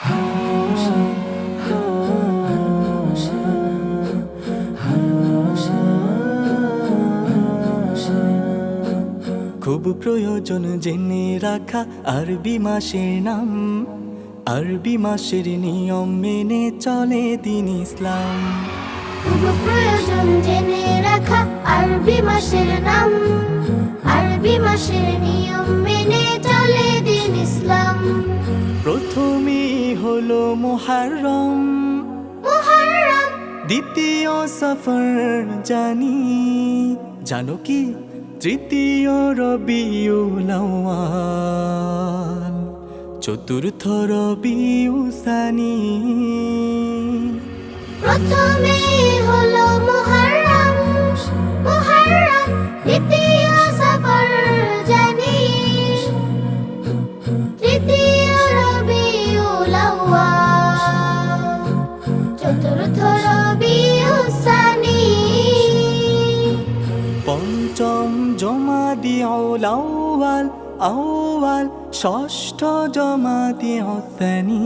খুব প্রয়োজন জেনে রাখা আরবি মাসের নাম। আরবি মাসের নিয়ম মেনে চলে দিন ইসলাম। খুব প্রয়োজন জেনে রাখা আরবি মাসের নাম। আরবি মাসের নিয়ম হলো মুহররম। দ্বিতীয় সফর জানি। জানো কি? তৃতীয় রবিউল আউয়াল। চতুর্থ রবিউসানি প্রথমে পঞ্চম জমা জমাদিউল আউয়াল আউয়াল ষষ্ঠ জমাদিউসানি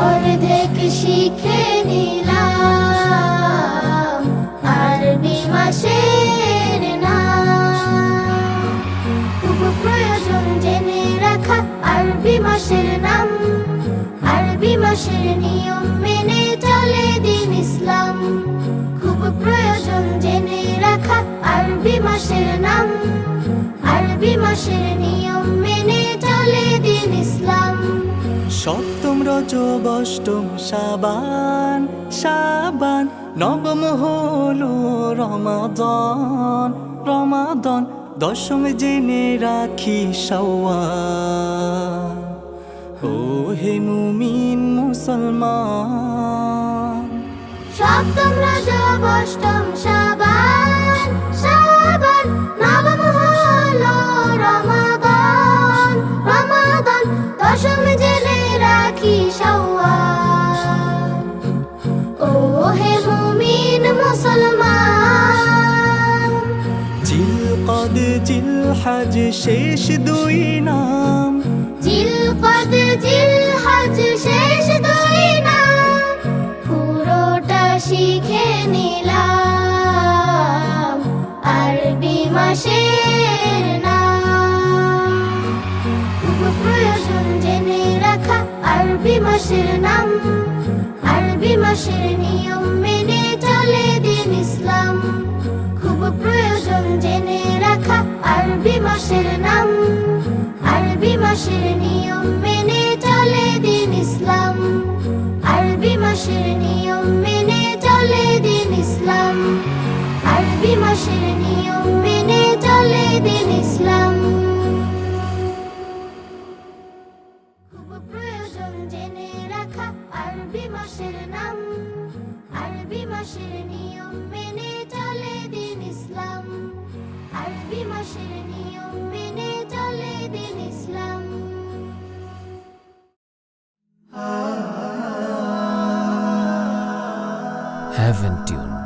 অর্ধেক শিখে নিলাম, আরবি মাসের নাম। খুব প্রয়োজন জেনে রাখা আরবি মাসের রজব অষ্টম সাবান সাবান। নবম হলো রমাদন রমাদন। দশম জেনে রাখি সওয়াল। ও হে মুমিন মুসলমান। সপ্তম রজব অষ্টম শাবান শাওয়াল? ও হে মুমিন মুসলমান। জিল কদ জিল হাজ শেষ দুই নাম। জিল কদ জিল হজ শেষ দুই নাম। পুরোটা শিখে নিলাম। আরবি মাসের আরবি মাসের নাম আরবি মাসের নিয়ম মেনে চলে দিন ইসলাম খুব প্রয়োজন জেনে রাখা আরবি মাসের নাম আরবি মাসের নিয়ম মেনে চলে দিন ইসলাম আরবি মাসের নিয়ম মাসের নাম আরবি মাসের নিয়ম মেনে চলে দিন ইসলাম আরবি মাসের নিয়ম মেনে চলে দিন ইসলাম Heaven Tune.